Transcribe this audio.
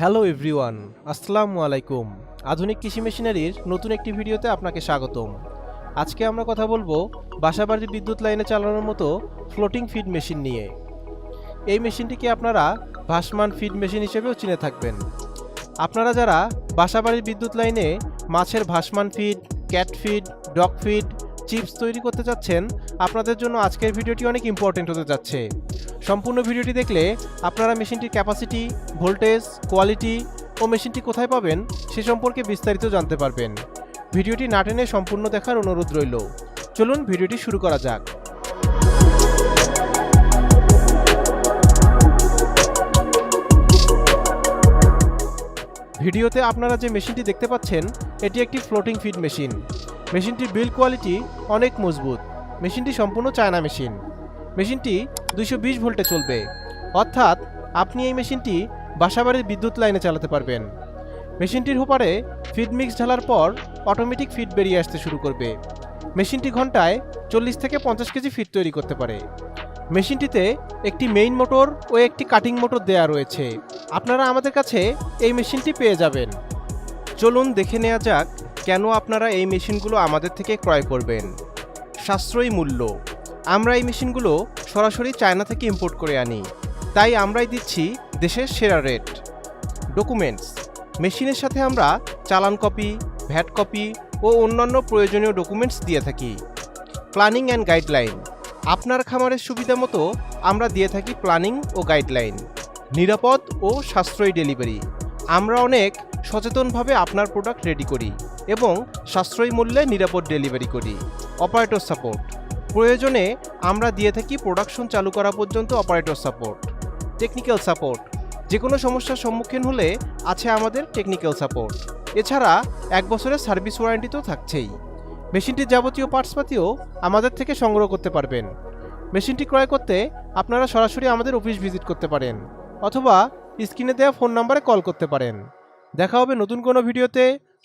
Hello everyone, আসসালামু আলাইকুম। আধুনিক কৃষি মেশিনারির নতুন একটি ভিডিওতে আপনাকে স্বাগতম। আজকে আমরা কথা বলব বাসাবাড়ির বিদ্যুৎ লাইনে চালানোর মতো ফ্লোটিং ফিড মেশিন নিয়ে। এই মেশিনটিকে আপনারা ভাসমান ফিড মেশিন হিসেবেও চিনে থাকবেন। আপনারা যারা বাসাবাড়ির বিদ্যুৎ লাইনে মাছের ভাসমান feed cat feed dog feed chips তৈরি করতে চাচ্ছেন, আপনাদের জন্য আজকের ভিডিওটি অনেক ইম্পর্টেন্ট হতে যাচ্ছে। সম্পূর্ণ ভিডিওটি দেখলে আপনারা মেশিনটির ক্যাপাসিটি ভোল্টেজ কোয়ালিটি ও মেশিনটি কোথায় পাবেন সে সম্পর্কে বিস্তারিত জানতে পারবেন। ভিডিওটি না টেনে সম্পূর্ণ দেখার অনুরোধ রইল। চলুন ভিডিওটি শুরু করা যাক। ভিডিওতে আপনারা যে মেশিনটি দেখতে পাচ্ছেন, এটি একটি ফ্লোটিং ফিড মেশিন মেশিনটির বিল্ড কোয়ালিটি অনেক মজবুত। মেশিনটি সম্পূর্ণ চায়না মেশিন মেশিনটি দুইশো বিশ ভোল্টে চলবে। অর্থাৎ আপনি এই মেশিনটি বাসাবাড়ির বিদ্যুৎ লাইনে চালাতে পারবেন। মেশিনটির হোপারে ফিড মিক্স ঢালার পর অটোমেটিক ফিড বেরিয়ে আসতে শুরু করবে। মেশিনটি ঘন্টায় চল্লিশ থেকে পঞ্চাশ কেজি ফিড তৈরি করতে পারে। মেশিনটিতে একটি মেইন মোটর ও একটি কাটিং মোটর দেয়া রয়েছে। আপনারা আমাদের কাছে এই মেশিনটি পেয়ে যাবেন। চলুন দেখে নেওয়া যাক কেন আপনারা এই মেশিনগুলো আমাদের থেকে ক্রয় করবেন? সাশ্রয়ী মূল্য। আমরা এই মেশিনগুলো সরাসরি চায়না থেকে ইম্পোর্ট করে আনি। তাই আমরাই দিচ্ছি দেশের সেরা রেট ডকুমেন্টস মেশিনের সাথে আমরা চালান কপি ভ্যাট কপি ও অন্যান্য প্রয়োজনীয় ডকুমেন্টস দিয়ে থাকি। প্ল্যানিং অ্যান্ড গাইডলাইন আপনার খামারের সুবিধা মতো আমরা দিয়ে থাকি প্ল্যানিং ও গাইডলাইন নিরাপদ ও সাশ্রয়ী ডেলিভারি আমরা অনেক সচেতনভাবে আপনার প্রোডাক্ট রেডি করি। এবং সাশ্রয়ী মূল্যে নিরাপদ ডেলিভারি করি। Operator support. প্রয়োজনে আমরা দিয়ে থাকি প্রোডাকশন চালু করা পর্যন্ত অপারেটর সাপোর্ট। Technical support. যে কোনো সমস্যার সম্মুখীন হলে আছে আমাদের টেকনিক্যাল সাপোর্ট। এছাড়া এক বছরের সার্ভিস ওয়ারেন্টি তো থাকছেই। মেশিনটির যাবতীয় পার্টসপাতিও আমাদের থেকে সংগ্রহ করতে পারবেন। মেশিনটি ক্রয় করতে আপনারা সরাসরি আমাদের অফিস ভিজিট করতে পারেন অথবা স্ক্রিনে দেওয়া ফোন নাম্বারে কল করতে পারেন। দেখা হবে নতুন কোনো ভিডিওতে।